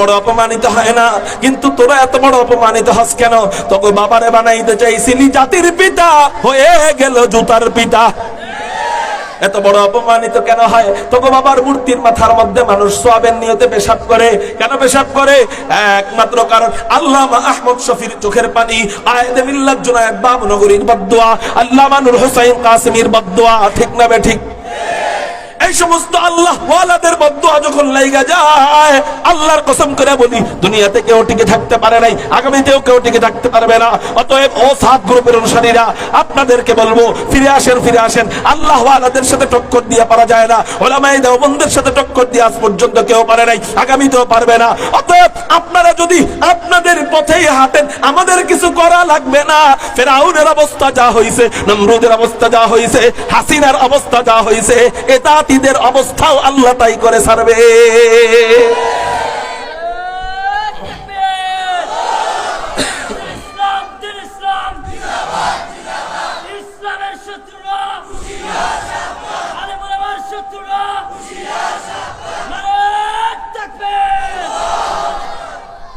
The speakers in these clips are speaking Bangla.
বড় অপমানিত হয় না। কিন্তু তোরা এত বড় অপমানিত হস কেন? তোকে বাবারে বানাইতে চাইছিলি জাতির পিতা। হয়ে গেল জুতার পিতা। এত বড় অপমানিত কেন হয়? তোকে বাবার মূর্তির মাথার মধ্যে মানুষ সোয়াবের নিয়তে পেশাব করে। কেন পেশাব করে? একমাত্র কারণ আল্লাহ আহমদ শফির চোখের পানি আয়াতে মিল্লাত জুনায়েদ বাবনগরীর বদদুয়া আল্লাহ নূর হোসাইন কাসিমির বদদুয়া ঠিক না বে ঠিক? এই সমস্ত আল্লাহ ওয়ালাদের বদুয়া যখন লাইগা যায়, আল্লাহর কসম করে বলি, দুনিয়াতে কেউ টিকে থাকতে পারে নাই, আগামীতেও কেউ টিকে থাকতে পারবে না। অতএব, ও সাত গ্রুপের অনুসারীরা, আপনাদেরকে বলব, ফিরে আসেন ফিরে আসেন। আল্লাহ ওয়ালাদের সাথে টক্কর দিয়ে পারা যায় না। ওলামাই দেওবন্দের সাথে টক্কর দিয়ে আজ পর্যন্ত কেউ পারে নাই, আগামীতেও পারবে না। অতএব, আপনারা যদি আপনাদের পথেই হাঁটেন, আমাদের কিছু করা লাগবে না। ফেরাউনের অবস্থা যা হইছে, নমরুদের অবস্থা যা হইছে, হাসিনার অবস্থা যা হয়েছে হইছে এতাতিদের অবস্থাও আল্লাহ তাই করে ছাড়বে।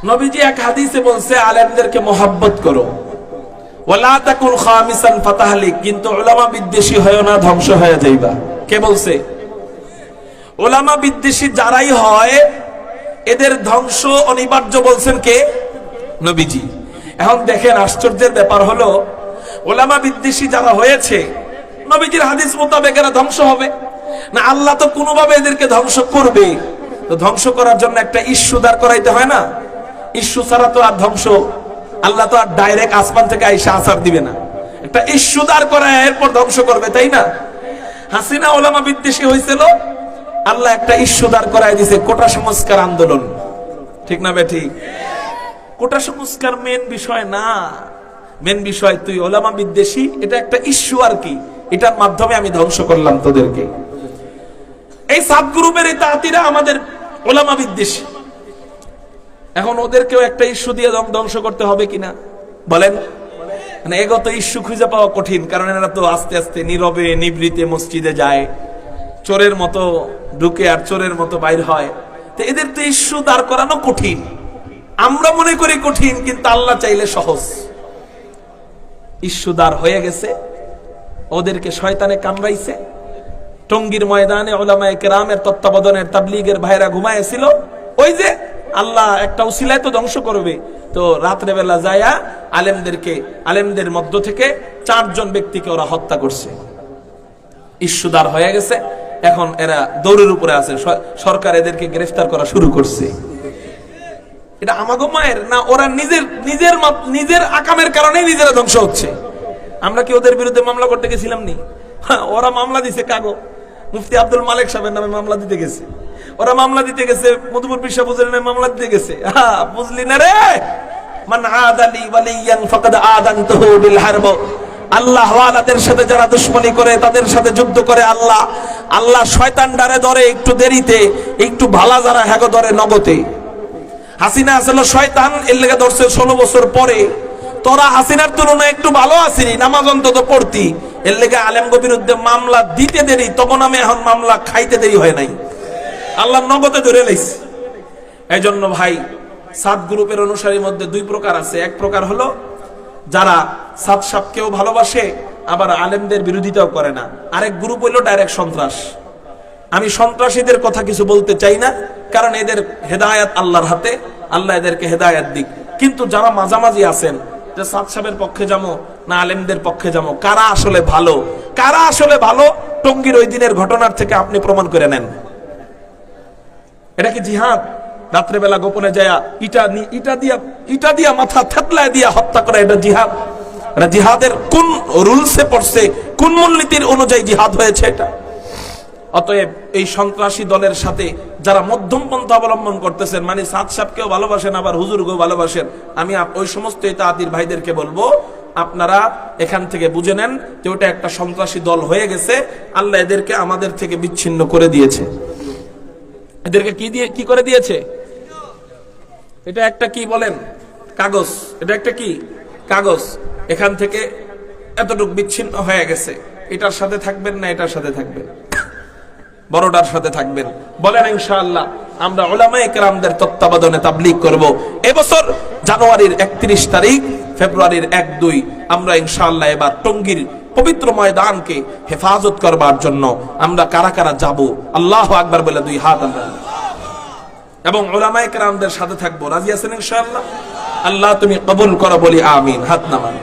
নবীজি এক হাদিসে বলছে, আলেমদেরকে মোহাব্বত করো। ওয়ালা তাকুন খামিসান ফাতাহলিক, কিন্তু উলামা বিদ্বেষী হয় না, ধ্বংস হয়ে যাইবা। কে বলছে? ওলামা বিদ্বেষী যারাই হয়, এদের ধ্বংস অনিবার্য বলছেন কে? নবীজি। এখন দেখেন আশ্চর্যের ব্যাপার হলো, ওলামা বিদ্বেষী যারা হয়েছে, নবীজির হাদিস মোতাবেক এরা ধ্বংস হবে। না, আল্লাহ তো কোনোভাবে এদেরকে ধ্বংস করবে। তো ধ্বংস করার জন্য একটা ইস্যু দাঁড় করাইতে হয় না? ইস্যু ছাড়া তো আর ধ্বংস, আল্লাহ তো আর ডাইরেক্ট আসমান থেকে আইসা আসার দিবে না। একটা ইস্যু দাঁড় করায় এরপর ধ্বংস করবে, তাই না? হাসিনা ওলামা বিদ্বেষী হয়েছিল আল্লাহ একটা ইস্যু দাঁড় করায় দিছে, কোটা সংস্কার আন্দোলন। ঠিক না বেঠি? কোটা সংস্কার মেন বিষয় না। মেন বিষয় তুই ওলামা বিদ্বেষী, এটা একটা ইস্যু আর কি। এটার মাধ্যমে আমি ধ্বংস করলাম তোদেরকে। এই সাব গ্রুপের এই তাঁতিরা আমাদের ওলামা বিদ্বেষী। এখন ওদেরকেও একটা ইস্যু দিয়ে ধ্বংস করতে হবে কিনা? বলেন। মানে এগত ইস্যু খুঁজে পাওয়া কঠিন, কারণ এরা তো আস্তে আস্তে নীরবে নিবৃতে মসজিদে যায়। চোরের মতো ঢুকে আর চোরের মতো বাইর হয়। তো এদের তো ইস্যু দাঁড় করানো কঠিন। আমরা মনে করি কঠিন, কিন্তু আল্লাহ চাইলে সহজ। ইস্যু দাঁড় হয়ে গেছে। ওদেরকে শয়তানে কামড়াইছে। টঙ্গীর ময়দানে ওলামায়ে কেরামের তত্ত্বাবধানের তাবলিগের ভাইরা ঘুমাইছিল ওই যে আল্লাহ একটা উসিলায় তো ধ্বংস করবে। তো রাত্রে বেলা যায়া আলেমদেরকে, আলেমদের মধ্য থেকে চারজন ব্যক্তিকে ওরা হত্যা করছে। ইস্যুদার হয়ে গেছে। এখন এরা দৌড়ের উপরে আছে। সরকার এদেরকে গ্রেফতার করা শুরু করছে। এটা আমাগো মায়ের? না ওরা নিজের নিজের নিজের আকামের কারণেই নিজেরা ধ্বংস হচ্ছে। আমরা কি ওদের বিরুদ্ধে মামলা করতে গেছিলাম নি? হ্যাঁ, ওরা মামলা দিছে কাগো। মুফতি আব্দুল মালিক সাহেবের নামে মামলা দিতে গেছে। ওরা মামলা দিতে গেছে মধুপুর পিসা বুঝলেন মামলা দিতে গেছে। হ্যাঁ বুঝলি না রে? মান আদালি ওয়ালিয়ান ফাকাদ আদানতুহু বিল হারব। আল্লাহ ওয়ালাদের সাথে যারা দুশ্মনী করে, তাদের সাথে যুদ্ধ করে আল্লাহ। আল্লাহ শয়তান ডারে ধরে একটু দেরিতে, একটু ভালা যারা হ্যাগো ধরে নগতে হাসিনা আসলে শয়তান, এর লেগে ধরছে ষোলো বছর পরে। তোরা হাসিনার তুলনায় একটু ভালো আসিনি নামাজ অন্তত পড়তি। এর লেগে আলেমগো বিরুদ্ধে মামলা দিতে দেরি তখন আমি এখন মামলা খাইতে দেরি হয় নাই। আল্লাহ নগদে ধরে লাইছে। এই জন্য ভাই, সাত গ্রুপের অনুসারীর মধ্যে দুই প্রকার আছে। এক প্রকার হলো যারা সাত সাপকেও ভালোবাসে, আবার আলেমদের বিরোধিতাও করে না। আরেক গ্রুপ হইল ডাইরেক্ট সন্ত্রাস। আমি সন্ত্রাসীদের কথা কিছু বলতে চাই না, কারণ এদের হেদায়াত আল্লাহর হাতে, আল্লাহ এদেরকে হেদায়াত দিক। কিন্তু যারা মাঝামাঝি আছেন, যে সাত সাহেবের পক্ষে যাব না আলেমদের পক্ষে যাব কারা আসলে ভালো? কারা আসলে ভালো? টঙ্গীর ওই দিনের ঘটনার থেকে আপনি প্রমাণ করে নেন। এটা কি জিহাদ? রাত্রেবেলা গোপনে যায় ইটা ইটা দিয়া ইটা দিয়া মাথা থেতলায় দিয়া হত্যা করা এটা জিহাদ। এটা জিহাদের কোন রুলসে পড়ছে, কোন মূলনীতির অনুযায়ী জিহাদ হয়েছে এটা? অতএব এই সন্ত্রাসী দলের সাথে যারা মধ্যম পন্থা অবলম্বন করতেছেন মানে সাত সাপকেও ভালোবাসেন, আবার হুজুরকেও ভালোবাসেন, আমি ওই সমস্ত তাঁতির ভাইদেরকে বলব, আপনারা এখান থেকে বুঝে নেন যে ওটা একটা সন্ত্রাসী দল হয়ে গেছে, আল্লাহ এদেরকে আমাদের থেকে বিচ্ছিন্ন করে দিয়েছে। এদেরকে কি দিয়ে কি করে দিয়েছে? এটা একটা কি বলেন? কাগজ। এটা একটা কি? কাগজ। এখান থেকে এতটুকু বিচ্ছিন্ন হয়ে গেছে। এটার সাথে থাকবেন না এটার সাথে থাকবেন। বড়টার সাথে থাকবেন। বলেন ইনশাআল্লাহ, আমরা ওলামায়ে কেরামদের তত্ত্বাবধানে তাবলিগ করব। এবছর জানুয়ারির একত্রিশ তারিখ, ফেব্রুয়ারির এক দুই, আমরা ইনশাআল্লাহ এবার টঙ্গীর পবিত্র ময়দানকে হেফাজত করবার জন্য আমরা কারা কারা যাব, আল্লাহ আকবার বলে দুই হাত আমরা এবং ওলামায়ে কেরামদের সাথে থাকব। রাজি আছেন ইনশাআল্লাহ? আল্লাহ তুমি কবুল করো বলি, আমিন। হাত নামান।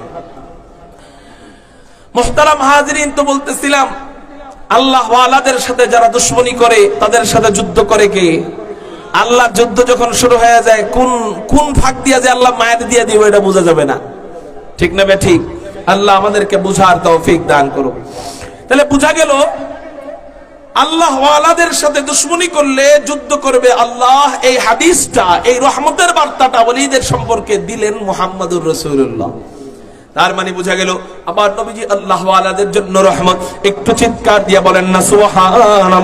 মোহতারাম হাজরিন তো বলতেছিলাম, আল্লাহ ওয়ালাদের সাথে যারা দুশ্মনী করে, তাদের সাথে যুদ্ধ করে কে? আল্লাহ যুদ্ধ যখন শুরু হয়ে যায়, কোন কোন ফাঁক দিয়া যে আল্লাহ মায়ের দিয়ে দিব এটা বোঝা যাবে না। ঠিক না বে ঠিক? আল্লাহ আমাদেরকে বুঝার তৌফিক দান করুক। তাহলে বুঝা গেল আল্লাহ ওয়ালাদের সাথে দুশ্মনী করলে যুদ্ধ করবে আল্লাহ এই হাদিসটা, এই রহমতের বার্তাটা ওলিদের সম্পর্কে দিলেন মোহাম্মদুর রসুল্লাহ তার মানে বোঝা গেল আবার নবীজি আল্লাহ ওয়ালাদের জন্য রহমত। একটু চিৎকার দিয়ে বলেন না, সুবহানাল্লাহ।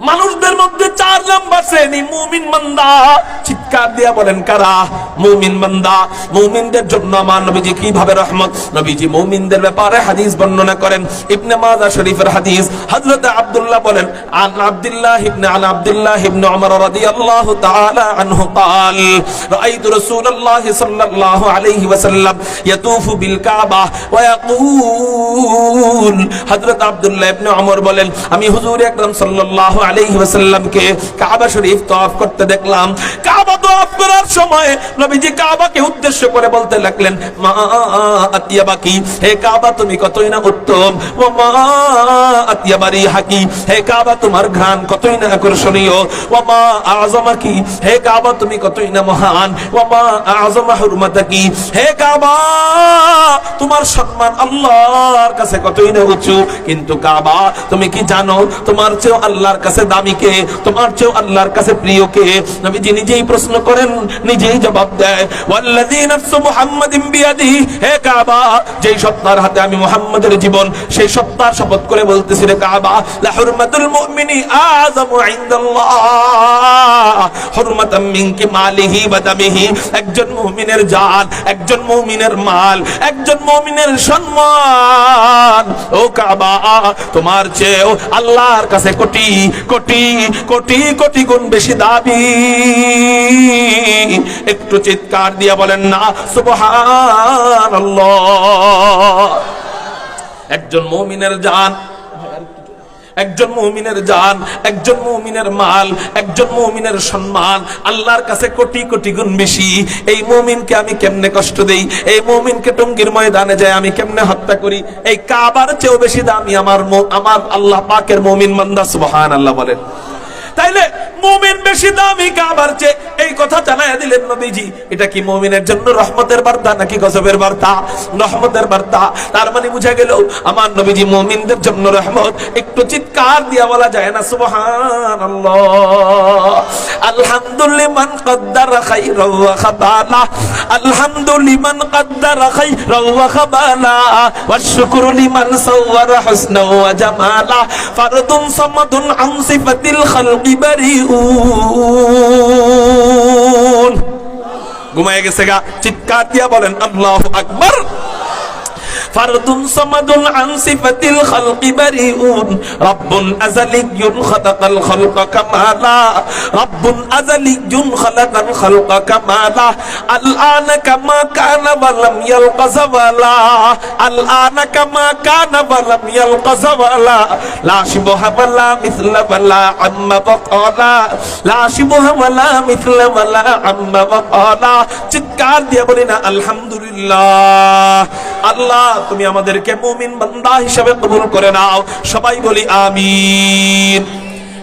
মানুষদের মধ্যে চার নাম্বার শ্রেণী মুমিন বান্দা চিৎকার দিয়া বলেন কারা মুমিন বান্দা মুমিনদের জন্য আমার নবীজি কিভাবে রহমত নবীজি মুমিনদের ব্যাপারে হাদিস বর্ণনা করেন ইবনে মাজাহ শরীফের হাদিস হযরত আব্দুল্লাহ বলেন আন আব্দুল্লাহ ইবনে আন আব্দুল্লাহ ইবনে উমর রাদিয়াল্লাহু তাআলা আনহু قال رأيت رسول الله صلى الله عليه وسلم يطوف بالكعبة ويقول হযরত আব্দুল্লাহ ইবনে ওমর বলেন, আমি হুজুর আকরাম সাল্লাল্লাহু আলাইহি ওয়াসাল্লামকে কাবা শরীফ তওয়াফ করতে দেখলাম। কাবা তওয়াফ করার সময় নবীজি কাবাকে উদ্দেশ্য করে বলতে লাগলেন, মা আতিয়াবাকি হে কাবা তুমি কতই না উত্তম, ও মা আতিয়াবারি হাকি, হে কাবা তোমার ঘ্রাণ কতই না আকর্ষণীয়, ও মা আযমাকি হে কাবা তুমি কতই না মহান, ও মা হুরমাতাকি হে কাবা তোমার সম্মান আল্লাহর কাছে কতই না উঁচু। কিন্তু কাবা, তুমি কি জানো, তোমার চেয়েও আল্লাহর কাছে দামি কে? তোমার চেয়েও আল্লাহর কাছে প্রিয় কে? নবীজি নিজেই প্রশ্ন করেন, নিজেই জবাব দেয়, ওয়াল্লাযী নাফসু মুহাম্মাদিন বিয়াদি হে কাবা, যেই সত্তার হাতে আমি মুহাম্মাদের জীবন, সেই সত্তার শপথ করে বলতেছি রে কাবা লা হুরমাতুল মুমিনি আযামু ইনদাল্লাহ। হুরমাতাম মিনকি মালিহি ওয়া দামিহি। একজন মুমিনের জান একজন মুমিনের মাল, একজন মুমিনের সম্মান। ও কাবা, তোমার চেয়েও আল্লাহর কাছে কোটি কোটি কোটি কোটি গুণ বেশি দাবি একটু চিৎকার দিয়া বলেন না, সুবহানাল্লাহ। একজন মুমিনের জান একজন মুমিনের জান, একজন মুমিনের মাল, একজন মুমিনের সম্মান। আল্লাহর কাছে কোটি কোটি গুণ বেশি। এই মুমিনকে আমি কেমনে কষ্ট দেই? এই মুমিনকে টঙ্গির ময়দানে যায় আমি কেমনে হত্যা করি? এই কাবার চেয়েও বেশি দামি আমার আমার আল্লাহ পাকের মৌমিন মান্দা সুবহান আল্লাহ বলেন। তাইলে মুমিন বেশি দামি কাবার চেয়ে এই কথা জানায় দিলেন নবীজি। এটা কি মুমিনের জন্য রহমতের বার্তা নাকি গজবের বার্তা? রহমতের বার্তা। তার মানে বুঝা গেল, আমার নবীজি মুমিনদের জন্য রহমত। একটু চিৎকার দিয়া বলা যায় না, সুবহানাল্লাহ। আলহামদুলিমান কদ্দার খাইরা ওয়া খাবালা আলহামদুলিমান কদ্দার খাইরা ওয়া খাবালা ওয়া সাওয়ারা হুসনা ওয়া জামালা। ফারদুন সামাদুন আন খালকি বারিউন ঘুমায় গেছে গা চিৎকার দিয়া বলেন আল্লাহ আকবার। فرد صمد عن صفة الخلق بريء رب أزلي خلق الخلق كمالا رب أزلي خلق الخلق كمالا الآن كما كان ولم يلق زوالا الآن كما كان ولم يلق زوالا لا شبه ولا مثل ولا عم بقالا لا شبه ولا مثل ولا عم بقالا চিৎকার দিয়ে বলি না আলহামদুলিল্লাহ আল্লাহ, তুমি আমাদেরকে মুমিন বান্দা হিসাবে কবুল করে নাও। সবাই বলি আমিন।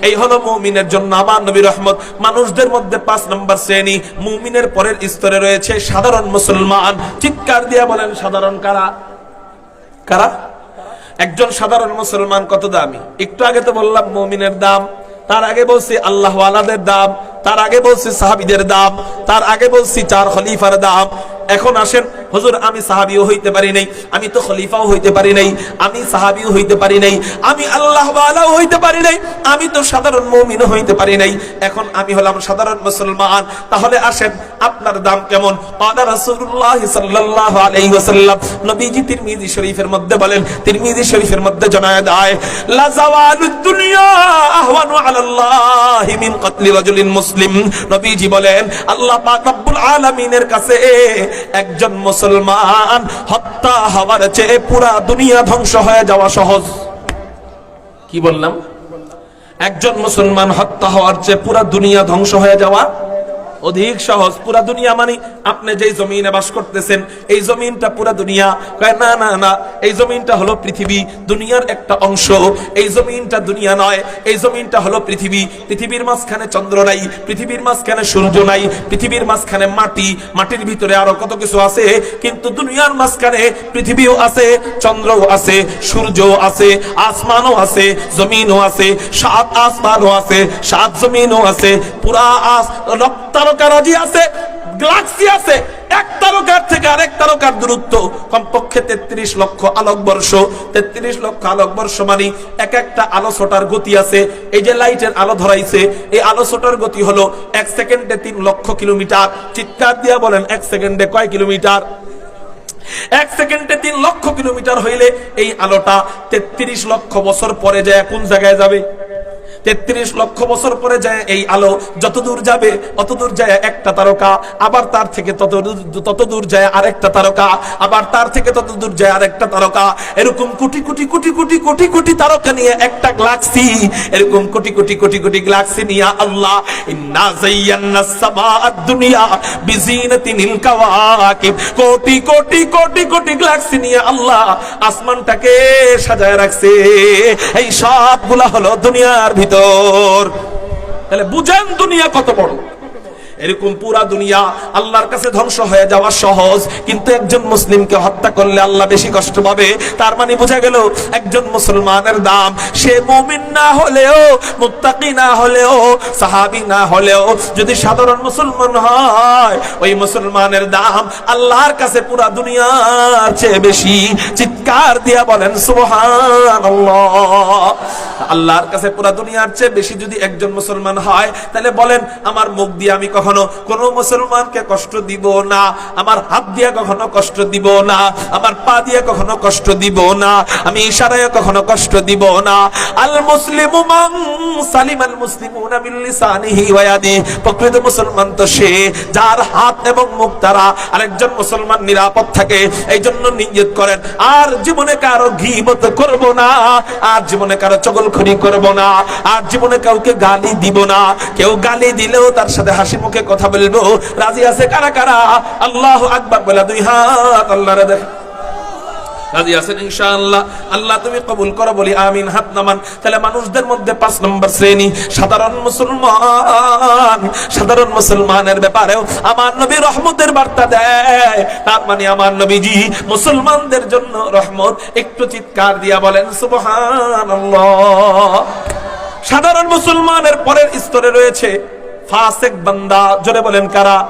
এই হলো মুমিনের জন্য আমার নবী রহমত। মানুষদের মধ্যে পাঁচ নম্বর শ্রেণি, মুমিনের পরের স্তরে রয়েছে সাধারণ মুসলমান। চিৎকার দিয়ে বলেন, সাধারণ কারা? কারা? একজন সাধারণ মুসলমান কত দামি? একটু আগে তো বললাম মুমিনের দাম, তার আগে বলছি আল্লাহ আলাদের দাম, তার আগে বলছি সাহাবিদের দাম, তার আগে বলছি চার খলিফার দাম। এখন আসেন হজুর, আমি সাহাবিও হইতে পারি নাই, আমি তো খলিফাও হইতে পারি নাই, আমি সাহাবিও হইতে পারি নাই, আমি আল্লাহ আলাও হইতে পারি নাই, আমি তো সাধারণ মৌমিনও হইতে পারি নাই। এখন আমি হলাম সাধারণ মুসলমান। তাহলে আসেন, আপনার দাম কেমন? রাসূলুল্লাহ সাল্লাল্লাহু আলাইহি ওয়াসাল্লাম। নবীজি তিরমিজি শরীফের মধ্যে বলেন, তিরমিজি শরীফের মধ্যে জানায় লা জাওয়ালুদ দুনিয়া আহওয়ানু মিন কতলি রাজুলিন মুসলিম। নবীজি বলেন, আল্লাহ পাক রব্বুল আলামিনের কাছে একজন মুসলিম মুসলমান, হত্যা হওয়ার চেয়ে পুরা দুনিয়া ধ্বংস হয়ে যাওয়া সহজ। কি বললাম? একজন মুসলমান হত্যা হওয়ার চেয়ে পুরা দুনিয়া ধ্বংস হয়ে যাওয়া অধিক সহজ। পুরা দুনিয়া মানে আপনি যেই জমিনে বাস করতেছেন, এই জমিনটা পুরা দুনিয়া। কয়, না না না, এই জমিনটা হলো পৃথিবী, দুনিয়ার একটা অংশ। এই জমিনটা দুনিয়া নয়, এই জমিনটা হলো পৃথিবী। পৃথিবীর মাঝখানে চন্দ্র নাই, পৃথিবীর মাঝখানে সূর্য নাই, পৃথিবীর মাঝখানে মাটি। মাটির ভিতরে আরও কত কিছু আছে, কিন্তু দুনিয়ার মাঝখানে পৃথিবীও আছে, চন্দ্রও আছে, সূর্যও আছে, আসমানও আছে, জমিনও আছে, সাত আসমানও আছে, সাত জমিনও আছে, পুরা আস তারকারাজি আছে, গ্যালাক্সি আছে, এক তারকার থেকে আরেক তারকার দূরত্ব। কমপক্ষে তেত্রিশ লক্ষ আলোক বর্ষ। তেত্রিশ লক্ষ আলোক বর্ষ মানে এক একটা আলো ছোটার গতি আছে। এই যে লাইটের আলো ধরাইছে, এই আলো ছোটার গতি হলো এক সেকেন্ডে তিন লক্ষ কিলোমিটার। চিৎকার দিয়া বলেন, এক সেকেন্ডে কয় কিলোমিটার? এক সেকেন্ডে তিন লক্ষ কিলোমিটার হইলে এই আলোটা তেত্রিশ লক্ষ বছর পরে যায়, কোন জায়গায় যাবে? তেত্রিশ লক্ষ বছর পরে যায় এই আলো যত দূর যাবে অত দূর যায় একটা তারকা আবার তার থেকে তত দূর- যায় আরেকটা তারকা আবার তার থেকে তত দূর যায় আরেকটা তারকা এরকম কোটি কোটি কোটি কোটি কোটি কোটি তারকা নিয়ে একটা গ্যালাক্সি এরকম কোটি কোটি কোটি কোটি গ্যালাক্সি নিয়ে আল্লাহ কোটি কোটি কোটি কোটি গ্যালাক্সি নিয়ে আল্লাহ আসমানটাকে সাজায় রাখছে এই সবগুলা হলো দুনিয়ার ভিতর তাহলে বুঝেন দুনিয়া কত বড়। এরকম পুরা দুনিয়া আল্লাহর কাছে ধ্বংস হয়ে যাওয়া সহজ, কিন্তু একজন মুসলিমকে হত্যা করলে আল্লাহ বেশি কষ্ট পাবে। তার মানে বোঝা গেল, একজন মুসলমানের দাম, সে মুমিন না হলেও, মুত্তাকি না হলেও, সাহাবি না হলেও, যদি সাধারণ মুসলমান হয়, ওই মুসলমানের দাম আল্লাহর কাছে পুরা দুনিয়ার চেয়ে বেশি। চিৎকার দিয়া বলেন, সুবহানাল্লাহ। আল্লাহর কাছে পুরা দুনিয়ার চেয়ে বেশি যদি একজন মুসলমান হয়, তাহলে বলেন, আমার মুখ দিয়ে আমি কখনো কোন মুসলমানকে কষ্ট দিব না। আমার হাত দিয়ে কখনো কষ্ট দিব না। আমার পা দিয়ে কখনো কষ্ট দিব না। আমি ইশারায় কখনো কষ্ট দিব না। আল মুসলিমু মান সালিম আল মুসলিমুনা মিন লিসানিহি ওয়া ইয়াদিহি প্রকৃত মুসলমান তো সে, যার হাত এবং মুখ দ্বারা আরেকজন মুসলমান নিরাপদ থাকে এই জন্য নিয়ত করেন, আর জীবনে কারও ঘিবত করব না, আর জীবনে কারও চগলখড়ি করব না, আর জীবনে কাউকে গালি দিব না। কেউ গালি দিলেও তার সাথে হাসি মুখে কথা বলব। রাজি আছে কারা কারা? আল্লাহ আকবার বলে দুই হাত। রাজি আছেন ইনশাআল্লাহ। আল্লাহ তুমি কবুল করো বলি, আমিন, হাত নামান। তাহলে মানুষদের মধ্যে পাঁচ নম্বর শ্রেণি, সাধারণ মুসলমান। সাধারণ মুসলমানের ব্যাপারেও আমার নবী রহমতের বার্তা দেয়। তার মানে আমার নবীজি মুসলমানদের জন্য রহমত। একটু চিৎকার দিয়া বলেন, সুবহানাল্লাহ। সাধারণ মুসলমানের পরের স্তরে রয়েছে ফাসেক বান্দা, জোরে বলেন কারা?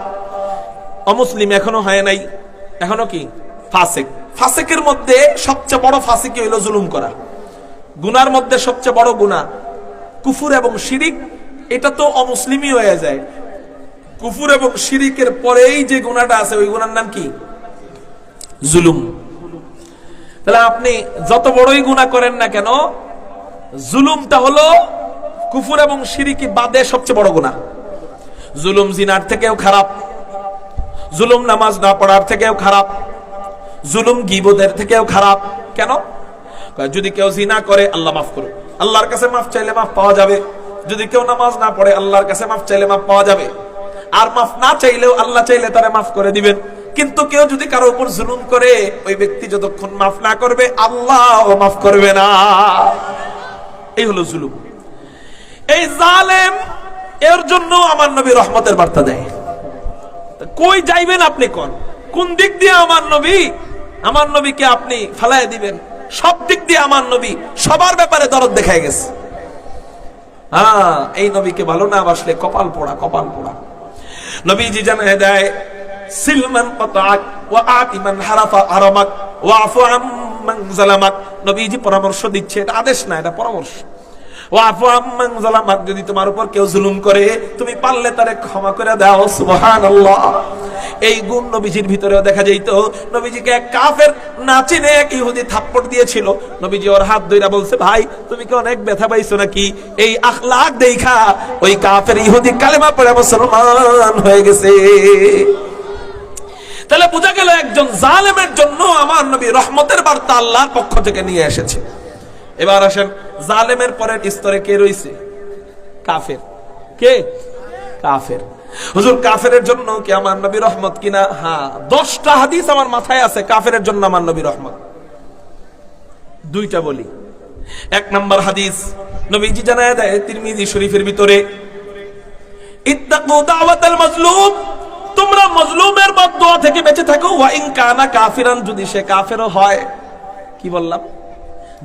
অমুসলিম এখনও হয় নাই। এখনও কি? ফাসেক। ফাসেকের মধ্যে সবচেয়ে বড় ফাসেকি হইল জুলুম করা। গুনার মধ্যে সবচেয়ে বড় গুনাহ। কুফুর এবং শিরিক, এটা তো অমুসলিমই হয়ে যায়। কুফুর এবং শিরিকের পরেই যে গুনাহটা আছে, ওই গুনার নাম কি? জুলুম। তাহলে আপনি যত বড়ই গুনাহ করেন না কেন, জুলুমটা হলো কুফুর এবং শিরিকি বাদে সবচেয়ে বড় গুনাহ। জুলুম জিনার থেকেও খারাপ। জুলুম নামাজ না পড়ার থেকেও খারাপ। জুলুম গিবদের থেকেও খারাপ। কেন? যদি কেউ জিনা করে, আল্লাহ মাফ করুক। আল্লাহর কাছে মাফ চাইলে মাফ পাওয়া যাবে। যদি কেউ নামাজ না পড়ে, আল্লাহর কাছে মাফ চাইলে মাফ পাওয়া যাবে। আর মাফ না চাইলেও আল্লাহ চাইলে তারা মাফ করে দিবেন। কিন্তু কেউ যদি কারও উপর জুলুম করে, ওই ব্যক্তি যতক্ষণ মাফ না করবে আল্লাহ মাফ করবে না। এই হলো জুলুম। এই জালেম এর জন্য আমার নবী রহমতের বার্তা দেয়। কই যাইবেন আপনি কোন? কোন দিক দিয়ে আমার নবী? আমার নবীকে আপনি ফেলায় দিবেন। সব দিক দিয়ে আমার নবী সবার ব্যাপারে দরদ দেখায় গেছে। হ্যাঁ এই নবীকে ভালো না বাসলে কপাল পোড়া কপাল পোড়া। নবীজি জানায় দেয়, সিলমান পাতাক ওয়া আতি মান হারাফা আরামাক আফু নবীজি পরামর্শ দিচ্ছে, এটা আদেশ না, এটা পরামর্শ। যদি তোমার উপর কেউ জুলুম করে, তুমি পারলে তারে ক্ষমা করে দাও, সুবহানাল্লাহ। এই গুণ নবীজির ভিতরেও দেখা যাইত, নবীজিকে এক কাফের নাচিনে এক ইহুদি থাপ্পড় দিয়েছিল। নবীজি ওর হাত ধইরা বলছে, ভাই, তুমি কি অনেক ব্যথা পাইছো নাকি? এই আখলাক দেখা, ওই কাফের ইহুদি কালেমা পড়ে মুসলমান হয়ে গেছে। তাহলে বোঝা গেল একজন জালেমের জন্য আমার নবী রহমতের বার্তা আল্লাহর পক্ষ থেকে নিয়ে এসেছে। এবার আসেন, জালেমের পরের স্তরে কে রইছে কাফের। কে? কাফের। হুজুর কাফের জন্য কি আমার নবী রহমত কিনা? হ্যাঁ দশটা হাদিস আমার মাথায় আছে কাফের জন্য আমার নবী রহমত। দুইটা বলি। এক নম্বর হাদিস, নবীজি জানায় দেয় তিরমিজি শরীফের ভিতরে, ইত্তাকু দাওয়াতাল মাজলুম তোমরা মজলুমের বদদুয়া থেকে বেঁচে থাকো, ওয়া ইন কানা কাফিরান, যদি সে কাফেরও হয়। কি বললাম?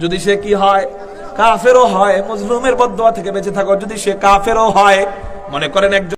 যদি সে কি হয়, কাফেরও হয় মজলুমের বদদুয়া থেকে বেঁচে থাকো। যদি সে কাফেরও হয়, মনে করেন একজন